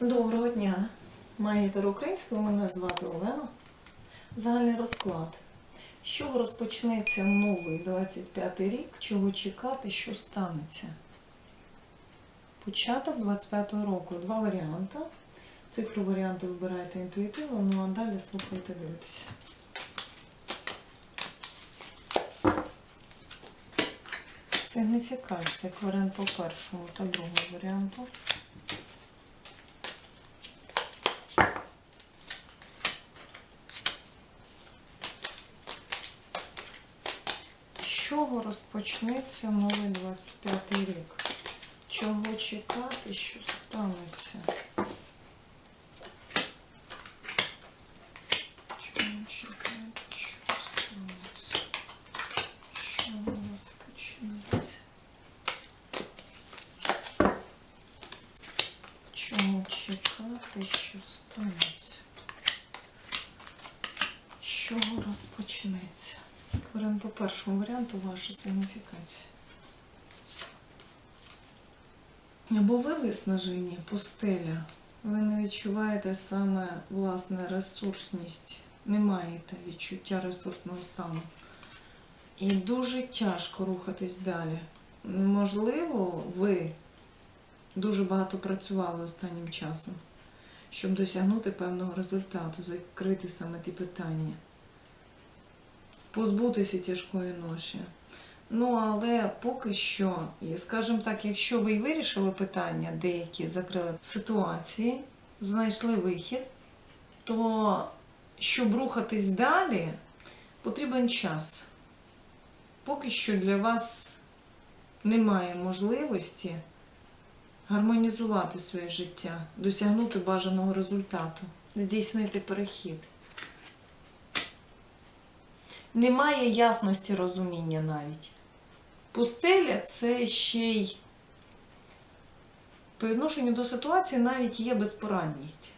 Доброго дня! Маєте українською, мене звати Олена. Загальний розклад. З чого розпочнеться новий 25 рік? Чого чекати, що станеться? Початок 25-го року. Два варіанти. Цифру варіанти вибирайте інтуїтивно, ну а далі слухайте, дивитися. Сигніфікація. Кварен по першому та другому варіанту. З чого розпочнеться новий 25 рік? Чого чекати, що станеться? Чого чекати, що станеться? З Чого розпочнеться? Чого чекати, що станеться? З чого розпочнеться? Беремо по першому варіанту ваша. Або ви виснажені, пустеля. Ви не відчуваєте саме власне ресурсність, не маєте відчуття ресурсного стану. І дуже тяжко рухатись далі. Можливо, ви дуже багато працювали останнім часом, щоб досягнути певного результату, закрити саме ті питання позбутися тяжкої ноші. Ну, але поки що, скажімо так, якщо ви й вирішили питання, деякі закрили ситуації, знайшли вихід, то щоб рухатись далі, потрібен час. Поки що для вас немає можливості гармонізувати своє життя, досягнути бажаного результату, здійснити перехід. Немає ясності розуміння навіть. Пустеля це ще й по відношенню до ситуації навіть є безпорадність.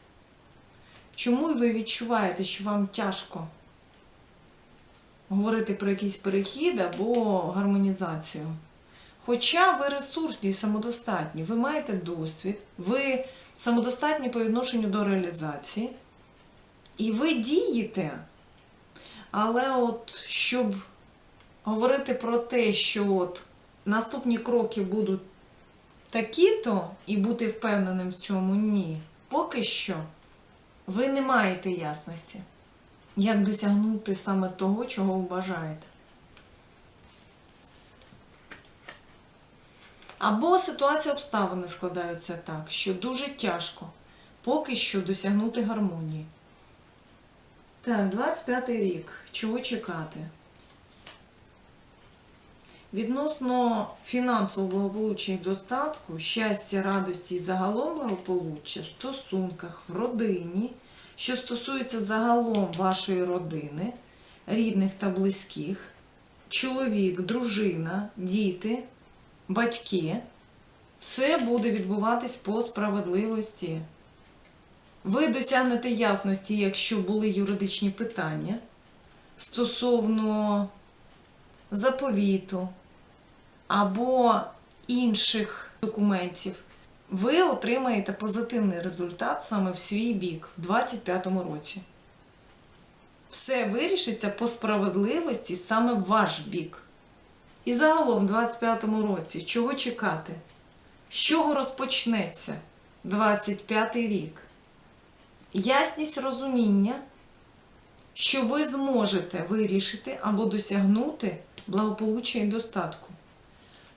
Чому ви відчуваєте, що вам тяжко говорити про якийсь перехід або гармонізацію? Хоча ви ресурсні і самодостатні, ви маєте досвід, ви самодостатні по відношенню до реалізації, і ви дієте. Але от щоб говорити про те, що от наступні кроки будуть такі-то, і бути впевненим в цьому ні, поки що ви не маєте ясності, як досягнути саме того, чого ви бажаєте. Або ситуація обставини складаються так, що дуже тяжко поки що досягнути гармонії. Так, 25 рік. Чого чекати? Відносно фінансового благополуччя і достатку, щастя, радості і загалом благополуччя в стосунках, в родині, що стосується загалом вашої родини, рідних та близьких, чоловік, дружина, діти, батьки, все буде відбуватись по справедливості. Ви досягнете ясності, якщо були юридичні питання стосовно заповіту або інших документів. Ви отримаєте позитивний результат саме в свій бік в 2025 році. Все вирішиться по справедливості саме в ваш бік. І загалом, в 2025 році, чого чекати? З чого розпочнеться 25 рік? ясність розуміння, що ви зможете вирішити або досягнути благополуччя і достатку.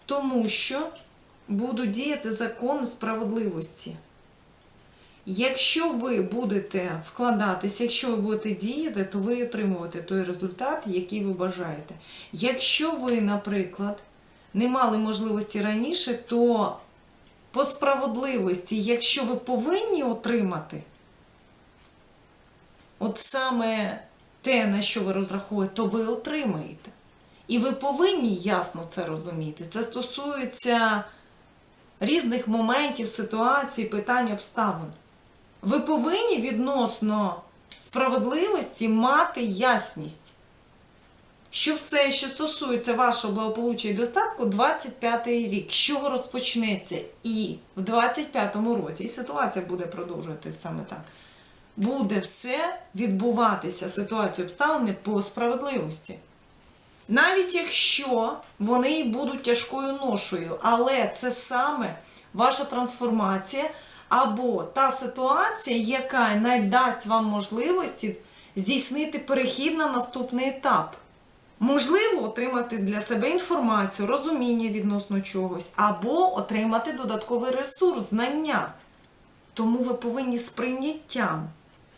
Тому що будуть діяти закони справедливості. Якщо ви будете вкладатися, якщо ви будете діяти, то ви отримуєте той результат, який ви бажаєте. Якщо ви, наприклад, не мали можливості раніше, то по справедливості, якщо ви повинні отримати, от саме те, на що ви розраховуєте, то ви отримаєте. І ви повинні ясно це розуміти. Це стосується різних моментів, ситуацій, питань, обставин. Ви повинні відносно справедливості мати ясність. що все, що стосується вашого благополуччя і достатку, 25-й рік, чого розпочнеться і в 25-му році, і ситуація буде продовжуватися саме так. Буде все відбуватися, ситуації обставини по справедливості. Навіть якщо вони і будуть тяжкою ношою, але це саме ваша трансформація або та ситуація, яка надасть вам можливості здійснити перехід на наступний етап. Можливо, отримати для себе інформацію, розуміння відносно чогось, або отримати додатковий ресурс, знання. Тому ви повинні з прийняттям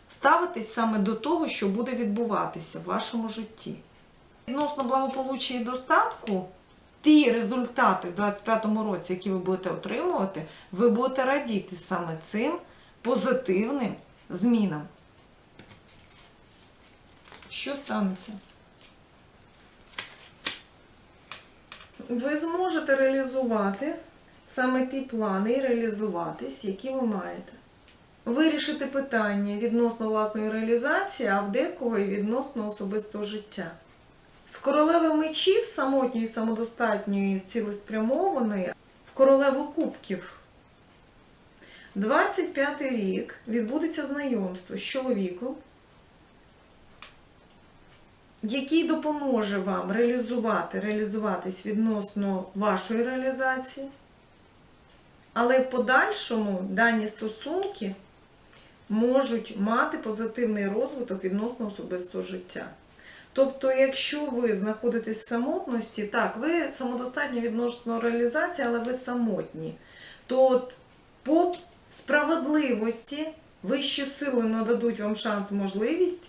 ставитись саме до того, що буде відбуватися в вашому житті. Відносно благополуччя і достатку, ті результати в 2025 році, які ви будете отримувати, ви будете радіти саме цим позитивним змінам. Що станеться? Ви зможете реалізувати саме ті плани і реалізуватись, які ви маєте. Вирішити питання відносно власної реалізації, а в декого і відносно особистого життя. З королеви мечів, самотньої, самодостатньої, цілеспрямованої, в королеву кубків. 25 рік відбудеться знайомство з чоловіком, який допоможе вам реалізувати, реалізуватись відносно вашої реалізації. Але в подальшому дані стосунки можуть мати позитивний розвиток відносно особистого життя. Тобто, якщо ви знаходитесь в самотності, так, ви самодостатні відносно реалізації, але ви самотні, то от по справедливості вищі сили нададуть вам шанс, можливість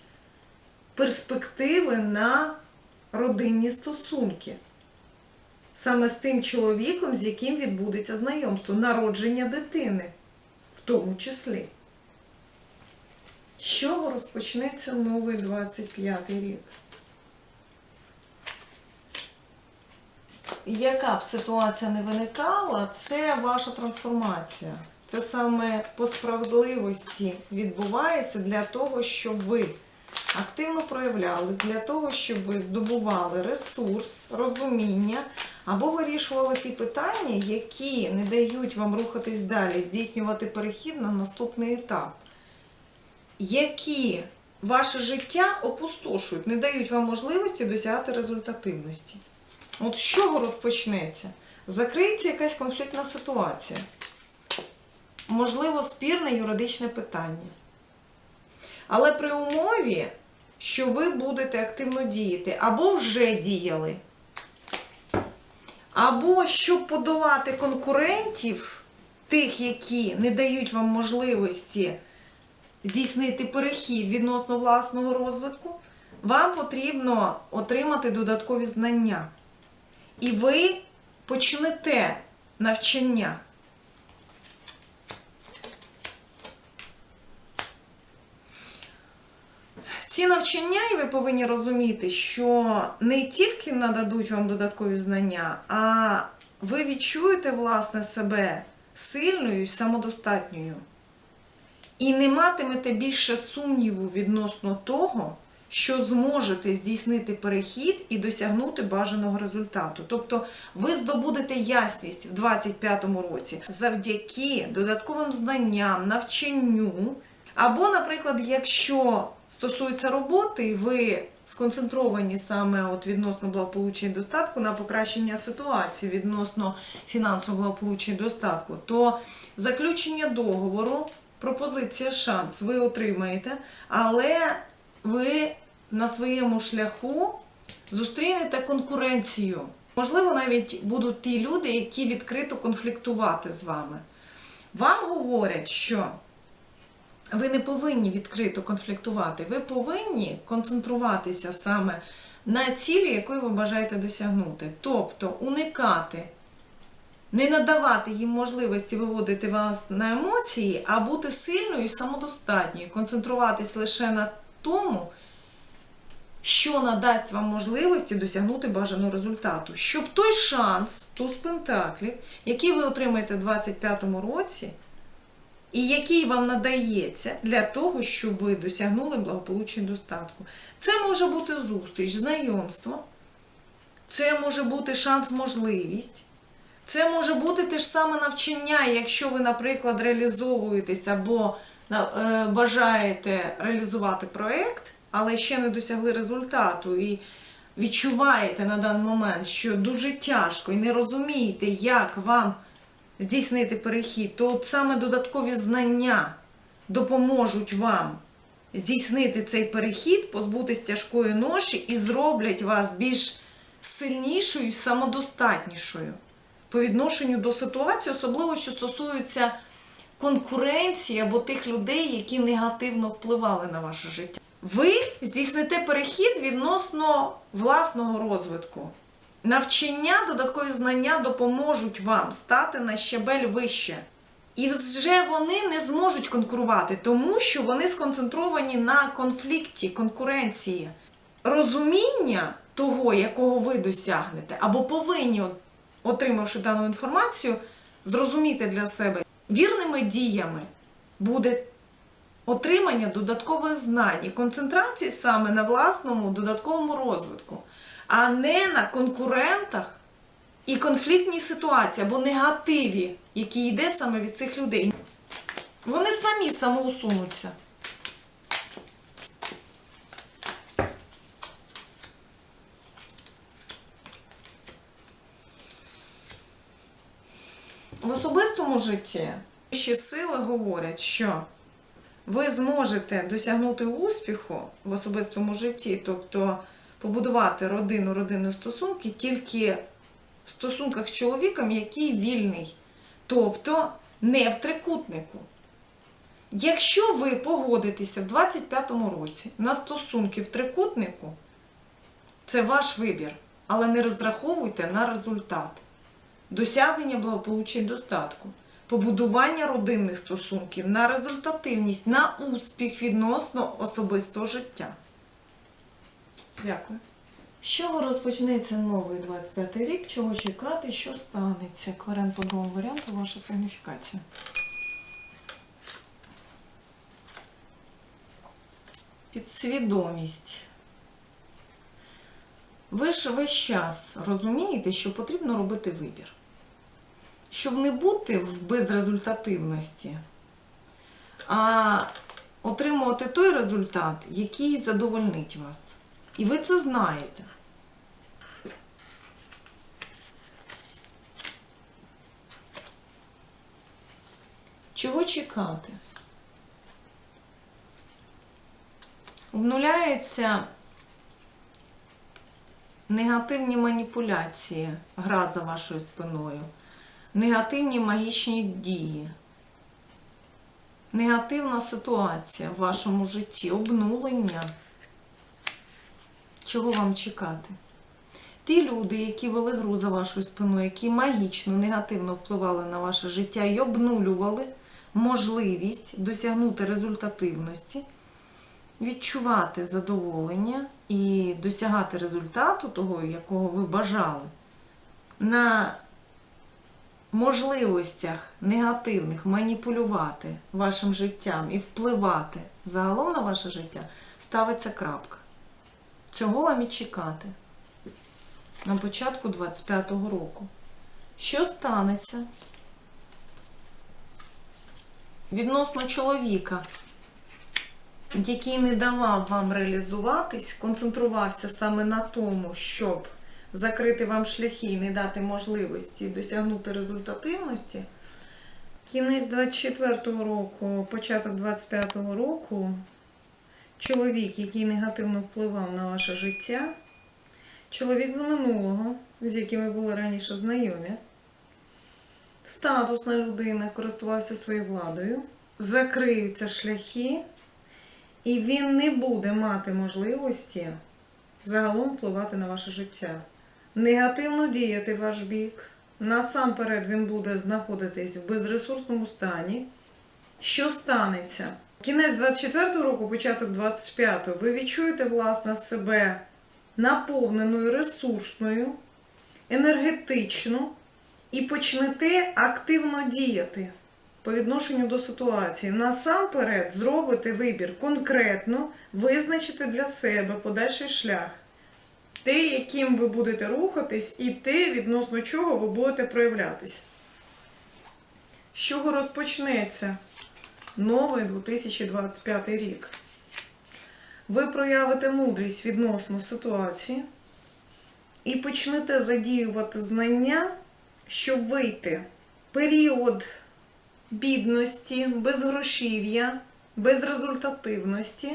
перспективи на родинні стосунки. Саме з тим чоловіком, з яким відбудеться знайомство, народження дитини, в тому числі. З чого розпочнеться новий 25 рік? Яка б ситуація не виникала, це ваша трансформація. Це саме по справедливості відбувається для того, щоб ви активно проявлялись, для того, щоб ви здобували ресурс, розуміння або вирішували ті питання, які не дають вам рухатись далі, здійснювати перехід на наступний етап. Які ваше життя опустошують, не дають вам можливості досягати результативності. От з чого розпочнеться? Закриється якась конфліктна ситуація. Можливо, спірне юридичне питання. Але при умові, що ви будете активно діяти, або вже діяли, або щоб подолати конкурентів, тих, які не дають вам можливості здійснити перехід відносно власного розвитку, вам потрібно отримати додаткові знання. І ви почнете навчання. Ці навчання, і ви повинні розуміти, що не тільки нададуть вам додаткові знання, а ви відчуєте власне себе сильною і самодостатньою. І не матимете більше сумніву відносно того, що зможете здійснити перехід і досягнути бажаного результату. Тобто ви здобудете ясність в 2025 році завдяки додатковим знанням, навчанню. Або, наприклад, якщо стосується роботи, ви сконцентровані саме от відносно благополуччя і достатку на покращення ситуації відносно фінансового благополуччя і достатку, то заключення договору, пропозиція, шанс ви отримаєте, але ви на своєму шляху зустрінете конкуренцію. Можливо, навіть будуть ті люди, які відкрито конфліктувати з вами. Вам говорять, що ви не повинні відкрито конфліктувати, ви повинні концентруватися саме на цілі, якої ви бажаєте досягнути. Тобто уникати, не надавати їм можливості виводити вас на емоції, а бути сильною і самодостатньою, концентруватись лише на тому, що надасть вам можливості досягнути бажаного результату. Щоб той шанс, туз пентаклів, який ви отримаєте в 2025 році, і який вам надається для того, щоб ви досягнули благополуччя і достатку. Це може бути зустріч, знайомство це може бути шанс, можливість. Це може бути те ж саме навчання, якщо ви, наприклад, реалізовуєтесь або е, бажаєте реалізувати проєкт, але ще не досягли результату і відчуваєте на даний момент, що дуже тяжко і не розумієте, як вам здійснити перехід, то от саме додаткові знання допоможуть вам здійснити цей перехід, позбутись тяжкої ноші і зроблять вас більш сильнішою самодостатнішою по відношенню до ситуації, особливо що стосується конкуренції або тих людей, які негативно впливали на ваше життя. Ви здійсните перехід відносно власного розвитку. Навчання, додаткові знання допоможуть вам стати на щабель вище. І вже вони не зможуть конкурувати, тому що вони сконцентровані на конфлікті, конкуренції. Розуміння того, якого ви досягнете, або повинні, отримавши дану інформацію, зрозуміти для себе вірними діями буде отримання додаткових знань і концентрації саме на власному додатковому розвитку, а не на конкурентах і конфліктній ситуації або негативі, який йде саме від цих людей. Вони самі самоусунуться. В особистому житті вищі сили говорять, що ви зможете досягнути успіху в особистому житті, тобто побудувати родину, родинні стосунки тільки в стосунках з чоловіком, який вільний, тобто не в трикутнику. Якщо ви погодитеся в 25-му році на стосунки в трикутнику, це ваш вибір, але не розраховуйте на результат. Досягнення благополуччя і достатку, побудування родинних стосунків на результативність, на успіх відносно особистого життя. Дякую. З чого розпочнеться новий 25 й рік? Чого чекати? Що станеться? Кварен по другому варіанту, ваша сигніфікація. Підсвідомість. Ви ж весь час розумієте, що потрібно робити вибір. Щоб не бути в безрезультативності, а отримувати той результат, який задовольнить вас. І ви це знаєте. Чого чекати? Обнуляється негативні маніпуляції, гра за вашою спиною, негативні магічні дії, негативна ситуація в вашому житті, обнулення. Чого вам чекати? Ті люди, які вели гру за вашою спиною, які магічно, негативно впливали на ваше життя і обнулювали можливість досягнути результативності, відчувати задоволення і досягати результату того, якого ви бажали, на можливостях негативних маніпулювати вашим життям і впливати загалом на ваше життя, ставиться крапка. Цього вам і чекати на початку 25-го року. Що станеться відносно чоловіка, який не давав вам реалізуватись, концентрувався саме на тому, щоб закрити вам шляхи і не дати можливості досягнути результативності. Кінець 24-го року, початок 25-го року. Чоловік, який негативно впливав на ваше життя, чоловік з минулого, з яким ви були раніше знайомі, статусна людина, користувався своєю владою, закриються шляхи, і він не буде мати можливості загалом впливати на ваше життя. Негативно діяти ваш бік. Насамперед він буде знаходитись в безресурсному стані. Що станеться? Кінець 24 року, початок 25-го, ви відчуєте, власне, себе наповненою, ресурсною, енергетично і почнете активно діяти по відношенню до ситуації. Насамперед зробите вибір конкретно, визначите для себе подальший шлях. Те, яким ви будете рухатись, і те, відносно чого ви будете проявлятись. З чого розпочнеться новий 2025 рік? Ви проявите мудрість відносно ситуації і почнете задіювати знання, щоб вийти період бідності, безгрошів'я, безрезультативності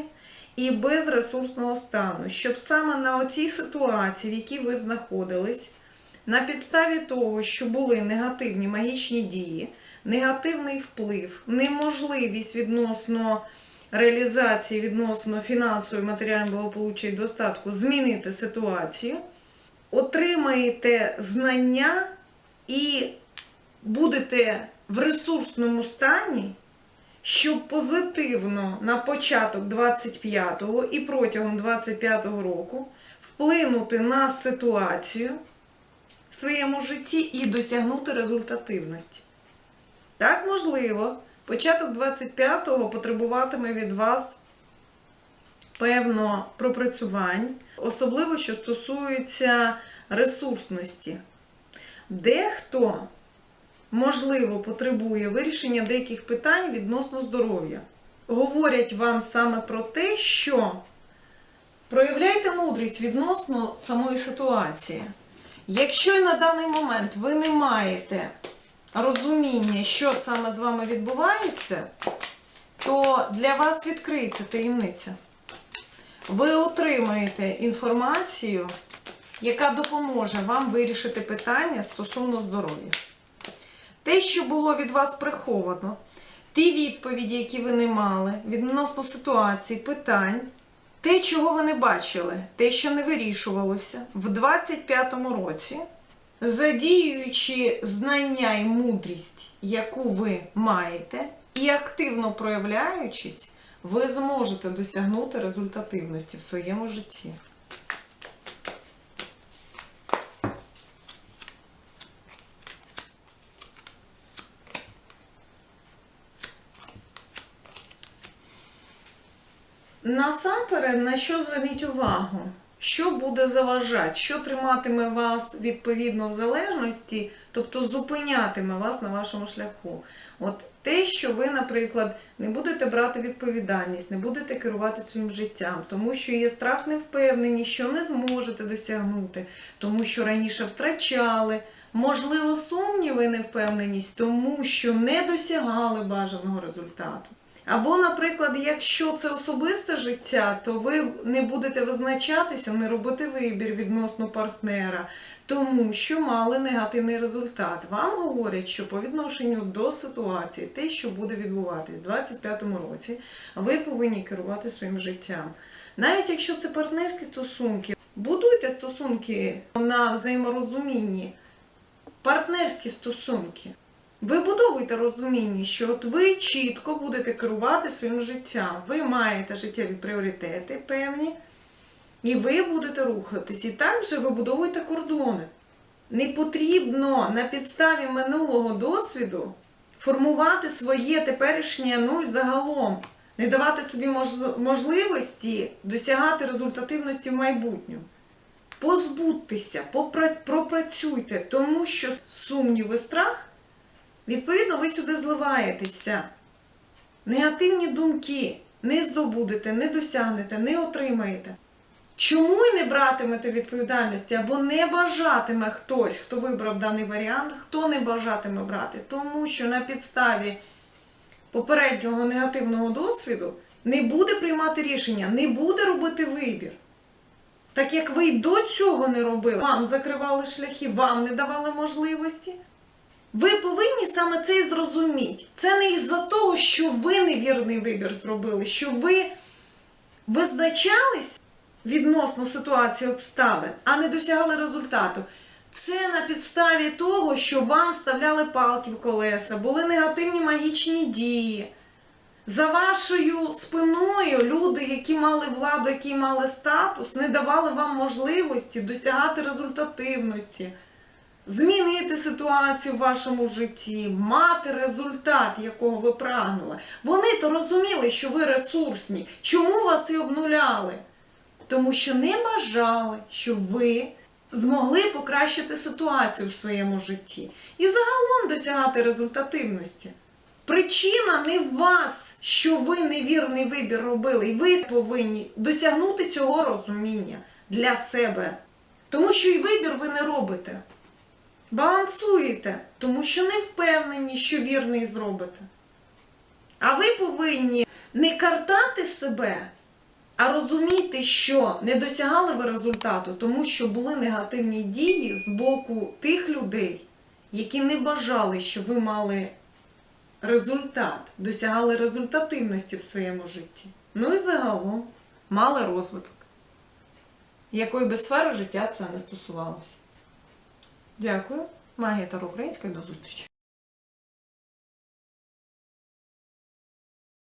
і безресурсного стану, щоб саме на оцій ситуації, в якій ви знаходились, на підставі того, що були негативні магічні дії, негативний вплив, неможливість відносно реалізації, відносно фінансової, матеріального благополуччя і достатку, змінити ситуацію, отримаєте знання і будете в ресурсному стані, щоб позитивно на початок 25-го і протягом 25-го року вплинути на ситуацію в своєму житті і досягнути результативності. Так, можливо, початок 25-го потребуватиме від вас певно пропрацювань, особливо що стосується ресурсності. Дехто, можливо, потребує вирішення деяких питань відносно здоров'я. Говорять вам саме про те, що проявляйте мудрість відносно самої ситуації. Якщо на даний момент ви не маєте розуміння, що саме з вами відбувається, то для вас відкриється таємниця. Ви отримаєте інформацію, яка допоможе вам вирішити питання стосовно здоров'я. Те, що було від вас приховано, ті відповіді, які ви не мали, відносно ситуації, питань, те, чого ви не бачили, те, що не вирішувалося в 25-му році, задіюючи знання і мудрість, яку ви маєте, і активно проявляючись, ви зможете досягнути результативності в своєму житті. Насамперед, на що зверніть увагу? Що буде заважати, що триматиме вас відповідно в залежності, тобто зупинятиме вас на вашому шляху. От те, що ви, наприклад, не будете брати відповідальність, не будете керувати своїм життям, тому що є страх невпевненість, що не зможете досягнути, тому що раніше втрачали. Можливо, сумніви, невпевненість, тому що не досягали бажаного результату. Або, наприклад, якщо це особисте життя, то ви не будете визначатися, не робити вибір відносно партнера, тому що мали негативний результат. Вам говорять, що по відношенню до ситуації, те, що буде відбуватись в 2025 році, ви повинні керувати своїм життям. Навіть якщо це партнерські стосунки, будуйте стосунки на взаєморозумінні, партнерські стосунки. Вибудовуйте розуміння, що от ви чітко будете керувати своїм життям. Ви маєте життєві пріоритети певні, і ви будете рухатись. І також вибудовуйте кордони. Не потрібно на підставі минулого досвіду формувати своє теперішнє, ну і загалом, не давати собі можливості досягати результативності в майбутньому. Позбудьтеся, пропрацюйте, тому що сумнів і страх. Відповідно, ви сюди зливаєтеся. Негативні думки не здобудете, не досягнете, не отримаєте. Чому й не братимете відповідальності або не бажатиме хтось, хто вибрав даний варіант, хто не бажатиме брати? Тому що на підставі попереднього негативного досвіду не буде приймати рішення, не буде робити вибір. Так як ви й до цього не робили, вам закривали шляхи, вам не давали можливості. Ви повинні саме це і зрозуміти. Це не із-за того, що ви невірний вибір зробили, що ви визначались відносно ситуації обставин, а не досягали результату. Це на підставі того, що вам вставляли палки в колеса, були негативні магічні дії. За вашою спиною люди, які мали владу, які мали статус, не давали вам можливості досягати результативності змінити ситуацію в вашому житті, мати результат, якого ви прагнули. Вони то розуміли, що ви ресурсні. Чому вас і обнуляли? Тому що не бажали, щоб ви змогли покращити ситуацію в своєму житті і загалом досягати результативності. Причина не в вас, що ви невірний вибір робили, і ви повинні досягнути цього розуміння для себе. Тому що і вибір ви не робите. Балансуєте, тому що не впевнені, що вірний зробите. А ви повинні не картати себе, а розуміти, що не досягали ви результату, тому що були негативні дії з боку тих людей, які не бажали, щоб ви мали результат, досягали результативності в своєму житті. Ну і загалом мали розвиток. Якої би сфери життя це не стосувалося. Дякую. Магія Таро Українська. До зустрічі.